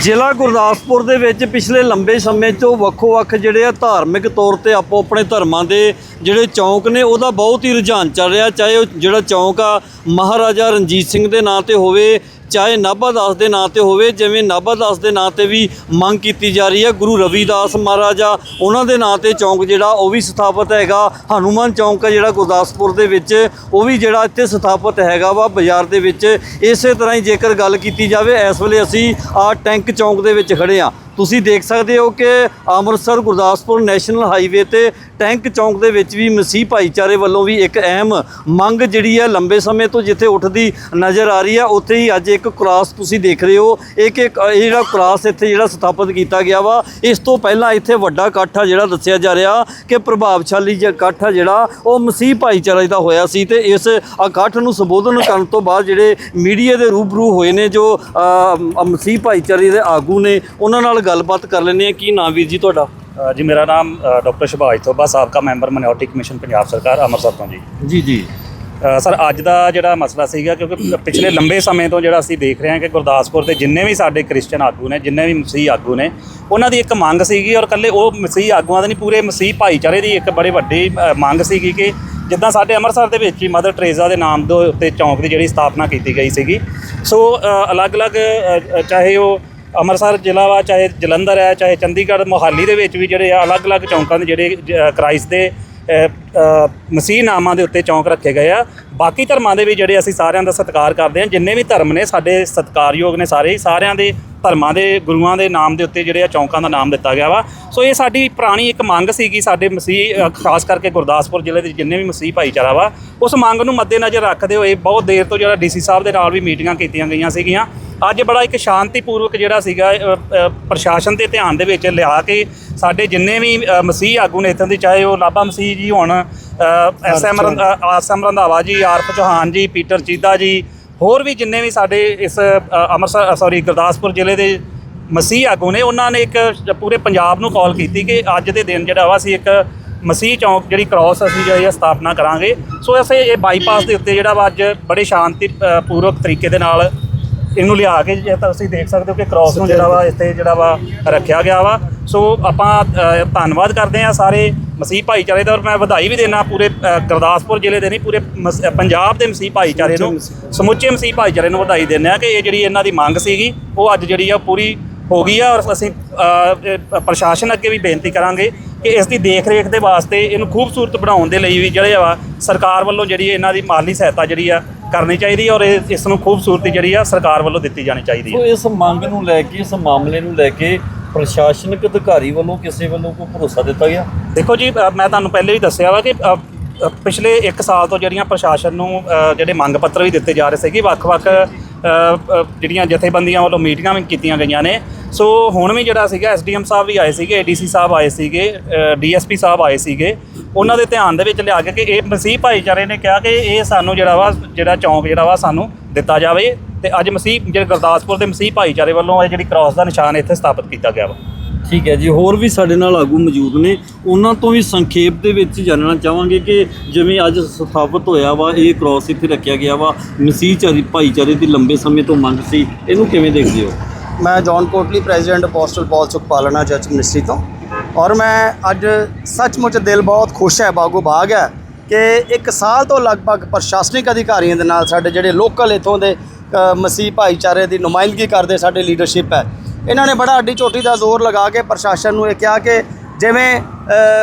ਜ਼ਿਲ੍ਹਾ ਗੁਰਦਾਸਪੁਰ ਦੇ ਵਿੱਚ ਪਿਛਲੇ ਲੰਬੇ ਸਮੇਂ ਤੋਂ ਵੱਖੋ-ਵੱਖ ਜਿਹੜੇ ਆ ਧਾਰਮਿਕ ਤੌਰ ਤੇ ਆਪੋ ਆਪਣੇ ਧਰਮਾਂ ਦੇ ਜਿਹੜੇ ਚੌਂਕ ਨੇ ਉਹਦਾ ਬਹੁਤ ਹੀ ਰੁਝਾਨ ਚੱਲ ਰਿਹਾ। ਚਾਹੇ ਉਹ ਜਿਹੜਾ ਚੌਂਕ ਆ ਮਹਾਰਾਜਾ ਰਣਜੀਤ ਸਿੰਘ ਦੇ ਨਾਂ ਤੇ ਹੋਵੇ ਚਾਹੇ ਨਾਭਾ ਦਾਸ ਦੇ ਨਾਂ ਤੇ ਹੋਵੇ, ਜਿਵੇਂ ਨਾਭਾ ਦਾਸ ਦੇ ਨਾਂ ਤੇ ਵੀ ਮੰਗ ਕੀਤੀ ਜਾ ਰਹੀ ਹੈ। ਗੁਰੂ ਰਵਿਦਾਸ ਮਹਾਰਾਜਾ, ਉਹਨਾਂ ਦੇ ਨਾਂ ਤੇ ਚੌਂਕ ਜਿਹੜਾ, ਉਹ ਵੀ ਸਥਾਪਿਤ ਹੈਗਾ। ਹਨੂਮਾਨ ਚੌਂਕ ਹੈ ਜਿਹੜਾ ਗੁਰਦਾਸਪੁਰ ਦੇ ਵਿੱਚ, ਉਹ ਵੀ ਜਿਹੜਾ ਇੱਥੇ ਸਥਾਪਿਤ ਹੈਗਾ ਵਾ ਬਾਜ਼ਾਰ ਦੇ ਵਿੱਚ। ਇਸੇ ਤਰ੍ਹਾਂ ਹੀ ਜੇਕਰ ਗੱਲ ਕੀਤੀ ਜਾਵੇ, ਇਸ ਵੇਲੇ ਅਸੀਂ ਆ ਟੈਂਕ ਚੌਂਕ ਦੇ ਵਿੱਚ ਖੜੇ ਆ ਤੁਸੀਂ ਦੇਖ ਸਕਦੇ ਹੋ ਕਿ ਅੰਮ੍ਰਿਤਸਰ ਗੁਰਦਾਸਪੁਰ ਨੈਸ਼ਨਲ ਹਾਈਵੇ ਤੇ ਟੈਂਕ ਚੌਂਕ ਦੇ ਵਿੱਚ ਵੀ ਮਸੀਹ ਭਾਈਚਾਰੇ ਵੱਲੋਂ ਵੀ ਇੱਕ ਅਹਿਮ ਮੰਗ ਜਿਹੜੀ ਹੈ ਲੰਬੇ ਸਮੇਂ ਤੋਂ ਜਿੱਥੇ ਉੱਠਦੀ ਨਜ਼ਰ ਆ ਰਹੀ ਹੈ ਉੱਥੇ ਹੀ ਅੱਜ ਇੱਕ ਕ੍ਰਾਸ ਤੁਸੀਂ ਦੇਖ ਰਹੇ ਹੋ। ਇੱਕ ਇੱਕ, ਇਹ ਜਿਹੜਾ ਕ੍ਰਾਸ ਇੱਥੇ ਜਿਹੜਾ ਸਥਾਪਿਤ ਕੀਤਾ ਗਿਆ ਵਾ, ਇਸ ਤੋਂ ਪਹਿਲਾਂ ਇੱਥੇ ਵੱਡਾ ਇਕੱਠ ਆ ਜਿਹੜਾ ਦੱਸਿਆ ਜਾ ਰਿਹਾ ਕਿ ਪ੍ਰਭਾਵਸ਼ਾਲੀ ਜਿਹਾ ਇਕੱਠ ਆ ਜਿਹੜਾ, ਉਹ ਮਸੀਹ ਭਾਈਚਾਰੇ ਦਾ ਹੋਇਆ ਸੀ ਤੇ ਇਸ ਇਕੱਠ ਨੂੰ ਸੰਬੋਧਨ ਕਰਨ ਤੋਂ ਬਾਅਦ ਜਿਹੜੇ ਮੀਡੀਆ ਦੇ ਰੂਬਰੂ ਹੋਏ ਨੇ ਜੋ ਮਸੀਹ ਭਾਈਚਾਰੇ ਦੇ ਆਗੂ ਨੇ, ਉਹਨਾਂ ਨਾਲ ਗੱਲਬਾਤ ਕਰ ਲੈਂਦੇ ਆ ਕੀ ਨਾਮ ਵੀਰ ਜੀ ਤੁਹਾਡਾ? ਅ, ਜੀ ਮੇਰਾ ਨਾਮ ਡਾਕਟਰ ਸ਼ਿਭਾਜ ਥੋਬਾ ਸਾਬਕਾ ਮੈਂਬਰ ਮਿਨੋਰਟੀ ਕਮਿਸ਼ਨ ਪੰਜਾਬ ਸਰਕਾਰ ਅੰਮ੍ਰਿਤਸਰ ਤੋਂ ਜੀ। ਜੀ ਜੀ। ਅ, ਸਰ ਅੱਜ ਦਾ ਜਿਹੜਾ ਮਸਲਾ ਸੀਗਾ ਕਿਉਂਕਿ ਪਿਛਲੇ ਲੰਬੇ ਸਮੇਂ ਤੋਂ ਜਿਹੜਾ ਅਸੀਂ ਦੇਖ ਰਹੇ ਹਾਂ ਕਿ ਗੁਰਦਾਸਪੁਰ ਦੇ ਜਿੰਨੇ ਵੀ ਸਾਡੇ ਕ੍ਰਿਸਚੀਅਨ ਆਗੂ ਨੇ ਜਿੰਨੇ ਵੀ ਮਸੀਹ ਆਗੂ ਨੇ ਉਹਨਾਂ ਦੀ ਇੱਕ ਮੰਗ ਸੀਗੀ ਔਰ ਕੱਲੇ ਉਹ ਮਸੀਹ ਆਗੂਆਂ ਦੀ ਨਹੀਂ ਪੂਰੇ ਮਸੀਹ ਭਾਈਚਾਰੇ ਦੀ ਇੱਕ ਬੜੀ ਵੱਡੀ ਅ, ਮੰਗ ਸੀਗੀ ਕਿ ਜਿੱਦਾਂ ਸਾਡੇ ਅੰਮ੍ਰਿਤਸਰ ਦੇ ਵਿੱਚ ਹੀ ਮਦਰ ਟਰੇਜ਼ਾ ਦੇ ਨਾਮ ਦੇ ਉੱਤੇ ਚੌਂਕ ਦੀ ਜਿਹੜੀ ਸਥਾਪਨਾ ਕੀਤੀ ਗਈ ਸੀਗੀ ਸੋ ਅ, ਅਲੱਗ-ਅਲੱਗ ਅ, ਅ, ਚਾਹੇ ਉਹ ਅੰਮ੍ਰਿਤਸਰ ਜ਼ਿਲ੍ਹਾ ਵਾ ਚਾਹੇ ਜਲੰਧਰ ਹੈ ਚਾਹੇ ਚੰਡੀਗੜ੍ਹ ਮੋਹਾਲੀ ਦੇ ਵਿੱਚ ਵੀ ਜਿਹੜੇ ਆ ਅਲੱਗ-ਅਲੱਗ ਚੌਂਕਾਂ ਦੇ ਜਿਹੜੇ ਜ- ਕ੍ਰਾਈਸਟ ਦੇ ਮਸੀਹ ਨਾਮਾਂ ਦੇ ਉੱਤੇ ਚੌਂਕ ਰੱਖੇ ਗਏ ਆ। ਬਾਕੀ ਧਰਮਾਂ ਦੇ ਵੀ ਜਿਹੜੇ ਅਸੀਂ ਸਾਰਿਆਂ ਦਾ ਸਤਿਕਾਰ ਕਰਦੇ ਹਾਂ ਜਿੰਨੇ ਵੀ ਧਰਮ ਨੇ ਸਾਡੇ ਸਤਿਕਾਰਯੋਗ ਨੇ ਸਾਰੇ ਹੀ, ਸਾਰਿਆਂ ਦੇ ਧਰਮਾਂ ਦੇ ਗੁਰੂਆਂ ਦੇ ਨਾਮ ਦੇ ਉੱਤੇ ਜਿਹੜੇ ਆ ਚੌਂਕਾਂ ਦਾ ਨਾਮ ਦਿੱਤਾ ਗਿਆ ਵਾ। ਸੋ ਇਹ ਸਾਡੀ ਪੁਰਾਣੀ ਇੱਕ ਮੰਗ ਸੀਗੀ ਸਾਡੇ ਮਸੀਹ ਖਾਸ ਕਰਕੇ ਗੁਰਦਾਸਪੁਰ ਜ਼ਿਲ੍ਹੇ ਦੇ ਜਿੰਨੇ ਵੀ ਮਸੀਹ ਭਾਈਚਾਰਾ ਵਾ ਉਸ ਮੰਗ ਨੂੰ ਮੱਦੇਨਜ਼ਰ ਰੱਖਦੇ ਹੋਏ ਬਹੁਤ ਦੇਰ ਤੋਂ ਜਿਹੜਾ ਡੀਸੀ ਸਾਹਿਬ ਦੇ ਨਾਲ ਵੀ ਮੀਟਿੰਗਾਂ ਕੀਤੀਆਂ ਗਈਆਂ ਸੀਗੀਆਂ। ਅੱਜ ਬੜਾ ਇੱਕ ਸ਼ਾਂਤੀਪੂਰਵਕ ਜਿਹੜਾ ਸੀਗਾ ਪ੍ਰਸ਼ਾਸਨ ਦੇ ਧਿਆਨ ਦੇ ਵਿੱਚ ਲਿਆ ਕੇ ਸਾਡੇ ਜਿੰਨੇ ਵੀ ਮਸੀਹ ਆਗੂ ਨੇ ਇੱਥੋਂ ਦੇ ਚਾਹੇ ਉਹ ਨਾਭਾ ਮਸੀਹ ਜੀ ਹੋਣ ਐਸਐਮ ਆਸਮ ਰੰਧਾਵਾ ਜੀ ਆਰਫ ਚੌਹਾਨ ਜੀ ਪੀਟਰ ਚੀਦਾ ਜੀ ਹੋਰ ਵੀ ਜਿੰਨੇ ਵੀ ਸਾਡੇ ਇਸ ਅੰਮ੍ਰਿਤਸਰ ਸੌਰੀ ਗੁਰਦਾਸਪੁਰ ਜ਼ਿਲ੍ਹੇ ਦੇ ਮਸੀਹ ਆਗੂ ਨੇ ਉਹਨਾਂ ਨੇ ਇੱਕ ਪੂਰੇ ਪੰਜਾਬ ਨੂੰ ਕਾਲ ਕੀਤੀ ਕਿ ਅੱਜ ਦੇ ਦਿਨ ਜਿਹੜਾ ਵਾ ਅਸੀਂ ਇੱਕ ਮਸੀਹ ਚੌਂਕ ਜਿਹੜੀ ਕ੍ਰਾਸ ਅਸੀਂ ਜਿਹੜੀ ਸਥਾਪਨਾ ਕਰਾਂਗੇ। ਸੋ ਅਸੀਂ ਇਹ ਬਾਈਪਾਸ ਦੇ ਉੱਤੇ ਜਿਹੜਾ ਵਾ ਅੱਜ ਬੜੇ ਸ਼ਾਂਤੀ ਪੂਰਵਕ ਤਰੀਕੇ ਦੇ ਨਾਲ ਇਹਨੂੰ ਲਿਆ ਕੇ ਜੇ ਤਾਂ ਤੁਸੀਂ ਦੇਖ ਸਕਦੇ ਹੋ ਕਿ ਕ੍ਰਾਸ ਨੂੰ ਜਿਹੜਾ ਵਾ ਇੱਥੇ ਜਿਹੜਾ ਵਾ ਰੱਖਿਆ ਗਿਆ ਵਾ। ਸੋ ਆਪਾਂ ਧੰਨਵਾਦ ਕਰਦੇ ਹਾਂ ਸਾਰੇ ਮਸੀਹ ਭਾਈਚਾਰੇ ਦਾ ਔਰ ਮੈਂ ਵਧਾਈ ਵੀ ਦੇਣਾ ਪੂਰੇ ਗੁਰਦਾਸਪੁਰ ਜ਼ਿਲ੍ਹੇ ਦੇ ਨਹੀਂ ਪੂਰੇ ਪੰਜਾਬ ਦੇ ਮਸੀਹ ਭਾਈਚਾਰੇ ਨੂੰ। ਸਮੁੱਚੇ ਮਸੀਹ। ਭਾਈਚਾਰੇ ਨੂੰ ਵਧਾਈ ਦਿੰਦੇ ਆ ਕਿ ਇਹ ਜਿਹੜੀ ਇਹਨਾਂ ਦੀ ਮੰਗ ਸੀਗੀ ਉਹ ਅੱਜ ਜਿਹੜੀ ਆ ਪੂਰੀ ਹੋ ਗਈ ਆ। ਔਰ ਅਸੀਂ ਪ੍ਰਸ਼ਾਸਨ ਅੱਗੇ ਵੀ ਬੇਨਤੀ ਕਰਾਂਗੇ ਕਿ ਇਸ ਦੀ ਦੇਖ ਰੇਖ ਦੇ ਵਾਸਤੇ ਇਹਨੂੰ ਖੂਬਸੂਰਤ ਬਣਾਉਣ ਦੇ ਲਈ ਵੀ ਜਿਹੜੇ ਆ ਸਰਕਾਰ ਵੱਲੋਂ ਜਿਹੜੀ ਇਹਨਾਂ ਦੀ ਮਾਲੀ ਸਹਾਇਤਾ ਜਿਹੜੀ ਆ ਕਰਨੀ ਚਾਹੀਦੀ ਹੈ ਔਰ ਇਹ- ਇਸ ਨੂੰ ਖੂਬਸੂਰਤੀ ਜਿਹੜੀ ਆ ਸਰਕਾਰ ਵੱਲੋਂ ਦਿੱਤੀ ਜਾਣੀ ਚਾਹੀਦੀ ਹੈ। ਸੋ ਇਸ ਮੰਗ ਨੂੰ ਲੈ ਕੇ ਇਸ ਮਾਮਲੇ ਨੂੰ ਲੈ ਕੇ ਪ੍ਰਸ਼ਾਸਨਿਕ ਅਧਿਕਾਰੀ ਵੱਲੋਂ ਕਿਸੇ ਵੱਲੋਂ ਕੋਈ ਭਰੋਸਾ ਦਿੱਤਾ ਗਿਆ? ਦੇਖੋ ਜੀ ਅ, ਮੈਂ ਤੁਹਾਨੂੰ ਪਹਿਲੇ ਵੀ ਦੱਸਿਆ ਵਾ ਕਿ ਅ, ਅ, ਪਿਛਲੇ 1 ਸਾਲ ਤੋਂ ਜਿਹੜੀਆਂ ਪ੍ਰਸ਼ਾਸਨ ਨੂੰ ਅ, ਜਿਹੜੇ ਮੰਗ ਪੱਤਰ ਵੀ ਦਿੱਤੇ ਜਾ ਰਹੇ ਸੀਗੇ ਵੱਖ-ਵੱਖ ਅ, ਅ, ਜਿਹੜੀਆਂ ਜਥੇਬੰਦੀਆਂ ਵੱਲੋਂ ਮੀਟਿੰਗਾਂ ਵੀ ਕੀਤੀਆਂ ਗਈਆਂ ਨੇ। ਸੋ ਹੁਣ ਵੀ ਜਿਹੜਾ ਸੀਗਾ ਐਸਡੀਐਮ ਸਾਹਿਬ ਵੀ ਆਏ ਸੀਗੇ ਏਡੀਸੀ ਸਾਹਿਬ ਆਏ ਸੀਗੇ ਡੀਐਸਪੀ ਸਾਹਿਬ ਆਏ ਸੀਗੇ। ਉਹਨਾਂ ਦੇ ਧਿਆਨ ਦੇ ਵਿੱਚ ਲਿਆ ਕੇ ਕਿ ਇਹ ਮਸੀਹ ਭਾਈਚਾਰੇ ਨੇ ਕਿਹਾ ਕਿ ਇਹ ਸਾਨੂੰ ਜਿਹੜਾ ਵਾ ਜਿਹੜਾ ਚੌਂਕ ਜਿਹੜਾ ਵਾ ਸਾਨੂੰ ਦਿੱਤਾ ਜਾਵੇ ਤੇ ਅੱਜ ਮਸੀਹ ਜਿਹੜੇ ਗੁਰਦਾਸਪੁਰ ਦੇ ਮਸੀਹ ਭਾਈਚਾਰੇ ਵੱਲੋਂ ਇਹ ਜਿਹੜੀ ਕ੍ਰਾਸ ਦਾ ਨਿਸ਼ਾਨ ਇੱਥੇ ਸਥਾਪਿਤ ਕੀਤਾ ਗਿਆ ਵਾ। ਠੀਕ ਹੈ ਜੀ ਹੋਰ ਵੀ ਸਾਡੇ ਨਾਲ ਆਗੂ ਮੌਜੂਦ ਨੇ। ਉਹਨਾਂ ਤੋਂ ਵੀ ਸੰਖੇਪ ਦੇ ਵਿੱਚ ਜਾਣਨਾ ਚਾਹਾਂਗੇ ਕਿ ਜਿਵੇਂ ਅੱਜ ਸਥਾਪਿਤ ਹੋਇਆ ਵਾ ਇਹ ਕ੍ਰਾਸ ਇੱਥੇ ਰੱਖਿਆ ਗਿਆ ਵਾ। ਮਸੀਹ ਚਾਰੀ ਭਾਈਚਾਰੇ ਦੀ ਲੰਬੇ ਸਮੇਂ ਤੋਂ ਮੰਗ ਸੀ। ਇਹਨੂੰ ਕਿਵੇਂ ਦੇਖਦੇ ਹੋ? ਮੈਂ John Kotli president pastor Paul ਸੁਖ ਪਾਲਣਾ ਚਰਚ ਮਿਨਿਸਟਰੀ ਤੋਂ। ਔਰ ਮੈਂ ਅੱਜ ਸੱਚਮੁੱਚ ਦਿਲ ਬਹੁਤ ਖੁਸ਼ ਹੈ ਬਾਗੋ ਬਾਗ ਹੈ ਕਿ ਇੱਕ ਸਾਲ ਤੋਂ ਲਗਭਗ ਪ੍ਰਸ਼ਾਸਨਿਕ ਅਧਿਕਾਰੀਆਂ ਦੇ ਨਾਲ ਸਾਡੇ ਜਿਹੜੇ ਲੋਕਲ ਇਥੋਂ ਦੇ ਮਸੀਹ ਭਾਈਚਾਰੇ ਦੀ ਨੁਮਾਇੰਦਗੀ ਕਰਦੇ ਸਾਡੇ ਲੀਡਰਸ਼ਿਪ ਹੈ। ਇਹਨਾਂ ਨੇ ਬੜਾ ਅੱਡੀ ਚੋਟੀ ਦਾ ਜ਼ੋਰ ਲਗਾ ਕੇ ਪ੍ਰਸ਼ਾਸਨ ਨੂੰ ਇਹ ਕਿਹਾ ਕਿ ਜਿਵੇਂ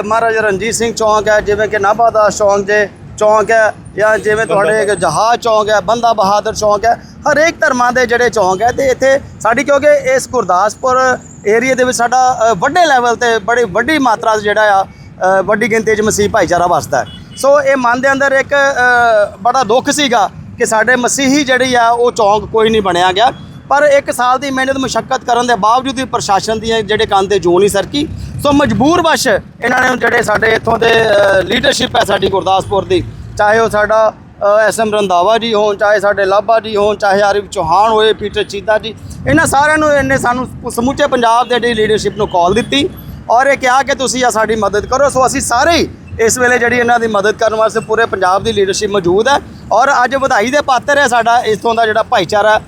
ਮਹਾਰਾਜਾ ਰਣਜੀਤ ਸਿੰਘ ਚੌਂਕ ਹੈ ਜਿਵੇਂ ਕਿ ਨਾਭਾ ਦਾਸ ਚੌਂਕ ਜੇ ਚੌਂਕ ਹੈ ਜਾਂ ਜਿਵੇਂ ਤੁਹਾਡੇ ਜਹਾਜ਼ ਚੌਂਕ ਹੈ ਬੰਦਾ ਬਹਾਦਰ ਚੌਂਕ ਹੈ ਹਰੇਕ ਧਰਮਾਂ ਦੇ ਜਿਹੜੇ ਚੌਂਕ ਹੈ ਤੇ ਇੱਥੇ ਸਾਡੀ ਕਿਉਂਕਿ ਇਸ ਗੁਰਦਾਸਪੁਰ ਏਰੀਆ ਦੇ ਵਿੱਚ ਸਾਡਾ ਵੱਡੇ ਲੈਵਲ ਤੇ ਬੜੀ ਵੱਡੀ ਮਾਤਰਾ 'ਚ ਜਿਹੜਾ ਆ ਵੱਡੀ ਗਿਣਤੀ 'ਚ ਮਸੀਹ ਭਾਈਚਾਰਾ ਵਸਦਾ ਸੋ ਇਹ ਮਨ ਦੇ ਅੰਦਰ ਇੱਕ ਬੜਾ ਦੁੱਖ ਸੀਗਾ ਕਿ ਸਾਡੇ ਮਸੀਹੀ ਜਿਹੜੀ ਆ, ਉਹ ਚੌਂਕ ਕੋਈ ਨਹੀਂ ਬਣਿਆ ਗਿਆ। ਪਰ ਇੱਕ ਸਾਲ ਦੀ ਮਿਹਨਤ ਮੁਸ਼ਕਲ ਕਰਨ ਦੇ ਬਾਵਜੂਦ ਵੀ ਪ੍ਰਸ਼ਾਸਨ ਦੀਆਂ ਜਿਹੜੇ ਕੰਨ ਤੇ ਜੂ ਨਹੀਂ ਸਰਕੀ। ਸੋ ਮਜਬੂਰ ਵਸ਼ ਇਹਨਾਂ ਨੇ ਜਿਹੜੇ ਸਾਡੇ ਇੱਥੋਂ ਦੇ ਲੀਡਰਸ਼ਿਪ ਹੈ ਸਾਡੀ ਗੁਰਦਾਸਪੁਰ ਦੀ। ਚਾਹੇ ਉਹ ਸਾਡਾ ਐਸਐਮ ਰੰਧਾਵਾ ਜੀ ਹੋਣ, ਚਾਹੇ ਸਾਡੇ ਲਾਭਾ ਜੀ ਹੋਣ, ਚਾਹੇ ਆਰਿਫ ਚੌਹਾਨ ਹੋਏ, ਪੀਟਰ ਚੀਤਾ ਜੀ, ਇਹਨਾਂ ਸਾਰਿਆਂ ਨੂੰ ਇਹਨੇ ਸਾਨੂੰ ਸਮੁੱਚੇ ਪੰਜਾਬ ਦੇ ਜਿਹੜੀ ਲੀਡਰਸ਼ਿਪ ਨੂੰ ਕਾਲ ਦਿੱਤੀ ਔਰ ਇਹ ਕਿਹਾ ਕਿ ਤੁਸੀਂ ਆ ਸਾਡੀ ਮਦਦ ਕਰੋ। ਸੋ ਅਸੀਂ ਸਾਰੇ ਹੀ ਇਸ ਵੇਲੇ ਜਿਹੜੀ ਇਹਨਾਂ ਦੀ ਮਦਦ ਕਰਨ ਵਾਸਤੇ ਪੂਰੇ ਪੰਜਾਬ ਦੀ ਲੀਡਰਸ਼ਿਪ ਮੌਜੂਦ ਹੈ ਔਰ ਅੱਜ ਵਧਾਈ ਦੇ ਪਾਤਰ ਹੈ ਸਾਡਾ ਇਸੋਂ ਦਾ ਜਿਹੜਾ ਭਾਈਚਾਰਾ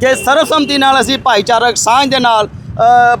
ਕਿ ਸਰਬਸੰਮਤੀ ਨਾਲ ਅਸੀਂ ਭਾਈਚਾਰਕ ਸਾਂਝ ਦੇ ਨਾਲ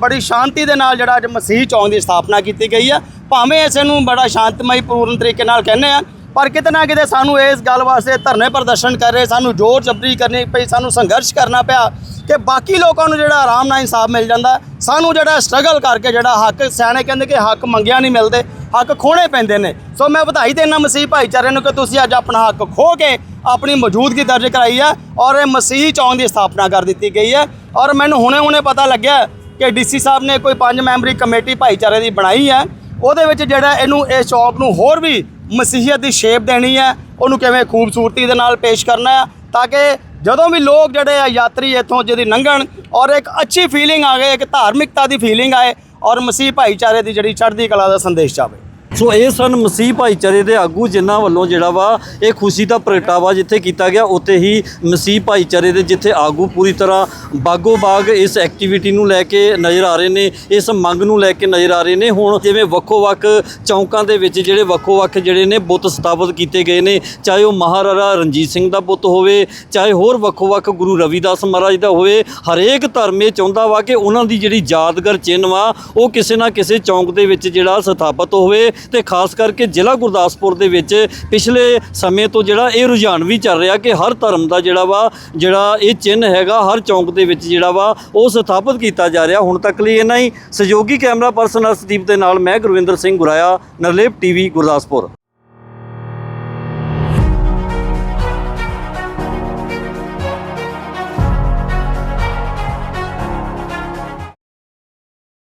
ਬੜੀ ਸ਼ਾਂਤੀ ਦੇ ਨਾਲ ਜਿਹੜਾ ਅੱਜ ਮਸੀਹ ਚੌਂਕ ਦੀ ਸਥਾਪਨਾ ਕੀਤੀ ਗਈ ਹੈ। ਭਾਵੇਂ ਇਸ ਨੂੰ ਬੜਾ ਸ਼ਾਂਤਮਈ, ਪੂਰਨ ਤਰੀਕੇ ਨਾਲ ਕਹਿੰਦੇ ਆ ਪਰ ਕਿਤੇ ਨਾ ਕਿਤੇ ਸਾਨੂੰ ਇਸ ਗੱਲ ਵਾਸਤੇ ਧਰਨੇ ਪ੍ਰਦਰਸ਼ਨ ਕਰ ਰਹੇ, ਸਾਨੂੰ ਜ਼ੋਰ ਜ਼ਬਰੀ ਕਰਨੀ ਪਈ, ਸਾਨੂੰ ਸੰਘਰਸ਼ ਕਰਨਾ ਪਿਆ ਕਿ ਬਾਕੀ ਲੋਕਾਂ ਨੂੰ ਜਿਹੜਾ ਆਰਾਮ ਨਾਲ ਇਨਸਾਫ ਮਿਲ ਜਾਂਦਾ, ਸਾਨੂੰ ਜਿਹੜਾ ਸਟਰਗਲ ਕਰਕੇ ਜਿਹੜਾ ਹੱਕ, ਸਿਆਣੇ ਕਹਿੰਦੇ ਕਿ ਹੱਕ ਮੰਗਿਆ ਨਹੀਂ ਮਿਲਦੇ, ਹੱਕ ਖੋਣੇ ਪੈਂਦੇ ਨੇ। ਸੋ ਮੈਂ ਵਧਾਈ ਦੇਣਾ ਮਸੀਹ ਭਾਈਚਾਰੇ ਨੂੰ ਕਿ ਤੁਸੀਂ ਅੱਜ ਆਪਣਾ ਹੱਕ ਖੋ ਕੇ ਆਪਣੀ ਮੌਜੂਦਗੀ ਦਰਜ ਕਰਾਈ ਹੈ ਔਰ ਇਹ ਮਸੀਹ ਚੌਂਕ ਦੀ ਸਥਾਪਨਾ ਕਰ ਦਿੱਤੀ ਗਈ ਹੈ ਔਰ ਮੈਨੂੰ ਹੁਣੇ-ਹੁਣੇ ਪਤਾ ਲੱਗਿਆ ਕਿ ਡੀਸੀ ਸਾਹਿਬ ਨੇ ਕੋਈ ਪੰਜ ਮੈਂਬਰੀ ਕਮੇਟੀ ਭਾਈਚਾਰੇ ਦੀ ਬਣਾਈ ਹੈ, ਉਹਦੇ ਵਿੱਚ ਜਿਹੜਾ ਇਹਨੂੰ ਇਸ ਚੌਂਕ ਨੂੰ ਹੋਰ ਵੀ ਮਸੀਹੀਅਤ ਦੀ ਸ਼ੇਪ ਦੇਣੀ ਹੈ, ਉਹਨੂੰ ਕਿਵੇਂ ਖੂਬਸੂਰਤੀ ਦੇ ਨਾਲ ਪੇਸ਼ ਕਰਨਾ ਹੈ, ਤਾਂ ਕਿ ਜਦੋਂ ਵੀ ਲੋਕ ਜਿਹੜੇ ਆ ਯਾਤਰੀ ਇੱਥੋਂ ਜਿਹਦੀ ਲੰਘਣ ਔਰ ਇੱਕ ਅੱਛੀ ਫੀਲਿੰਗ ਆ ਗਏ, ਇੱਕ ਧਾਰਮਿਕਤਾ ਦੀ ਫੀਲਿੰਗ ਆਏ ਔਰ ਮਸੀਹ ਭਾਈਚਾਰੇ ਦੀ ਜਿਹੜੀ ਚੜ੍ਹਦੀ ਕਲਾ ਦਾ ਸੰਦੇਸ਼ ਜਾਵੇ। ਸੋ ਇਹ ਸਨ ਮਸੀਹ ਭਾਈਚਾਰੇ ਦੇ ਆਗੂ ਜਿਨ੍ਹਾਂ ਵੱਲੋਂ ਜਿਹੜਾ ਵਾ ਇਹ ਖੁਸ਼ੀ ਦਾ ਪ੍ਰਗਟਾਵਾ ਜਿੱਥੇ ਕੀਤਾ ਗਿਆ, ਉੱਥੇ ਹੀ ਮਸੀਹ ਭਾਈਚਾਰੇ ਦੇ ਜਿੱਥੇ ਆਗੂ ਪੂਰੀ ਤਰ੍ਹਾਂ ਬਾਗੋ ਬਾਗ ਇਸ ਐਕਟੀਵਿਟੀ ਨੂੰ ਲੈ ਕੇ ਨਜ਼ਰ ਆ ਰਹੇ ਨੇ, ਇਸ ਮੰਗ ਨੂੰ ਲੈ ਕੇ ਨਜ਼ਰ ਆ ਰਹੇ ਨੇ। ਹੁਣ ਜਿਵੇਂ ਵੱਖੋ-ਵੱਖ ਚੌਂਕਾਂ ਦੇ ਵਿੱਚ ਜਿਹੜੇ ਵੱਖੋ-ਵੱਖ ਜਿਹੜੇ ਨੇ ਬੁੱਤ ਸਥਾਪਿਤ ਕੀਤੇ ਗਏ ਨੇ, ਚਾਹੇ ਉਹ ਮਹਾਰਾਜਾ ਰਣਜੀਤ ਸਿੰਘ ਦਾ ਬੁੱਤ ਹੋਵੇ, ਚਾਹੇ ਹੋਰ ਵੱਖੋ-ਵੱਖ ਗੁਰੂ ਰਵਿਦਾਸ ਮਹਾਰਾਜ ਦਾ ਹੋਵੇ, ਹਰੇਕ ਧਰਮ ਇਹ ਚਾਹੁੰਦਾ ਵਾ ਕਿ ਉਹਨਾਂ ਦੀ ਜਿਹੜੀ ਯਾਦਗਾਰ ਚਿੰਨ੍ਹ ਵਾ, ਉਹ ਕਿਸੇ ਨਾ ਕਿਸੇ ਚੌਂਕ ਦੇ ਵਿੱਚ ਜਿਹੜਾ ਸਥਾਪਿਤ ਹੋਵੇ। ਤੇ ਖਾਸ ਕਰਕੇ ਜ਼ਿਲ੍ਹਾ ਗੁਰਦਾਸਪੁਰ ਦੇ ਵਿੱਚ ਪਿਛਲੇ ਸਮੇਂ ਤੋਂ ਜਿਹੜਾ ਇਹ ਰੁਝਾਨ ਵੀ ਚੱਲ ਰਿਹਾ ਕਿ ਹਰ ਧਰਮ ਦਾ ਜਿਹੜਾ ਵਾ, ਜਿਹੜਾ ਇਹ ਚਿੰਨ੍ਹ ਹੈਗਾ, ਹਰ ਚੌਂਕ ਦੇ ਵਿੱਚ ਜਿਹੜਾ ਵਾ, ਉਹ ਸਥਾਪਿਤ ਕੀਤਾ ਜਾ ਰਿਹਾ। ਹੁਣ ਤੱਕ ਲਈ ਇਹਨਾਂ ਹੀ। ਸਹਿਯੋਗੀ ਕੈਮਰਾ ਪਰਸਨ ਅਰਸ਼ਦੀਪ ਦੇ ਨਾਲ ਮੈਂ ਗੁਰਵਿੰਦਰ ਸਿੰਘ ਗੁਰਾਇਆ, ਨਰਲੇਪ ਟੀਵੀ, ਗੁਰਦਾਸਪੁਰ।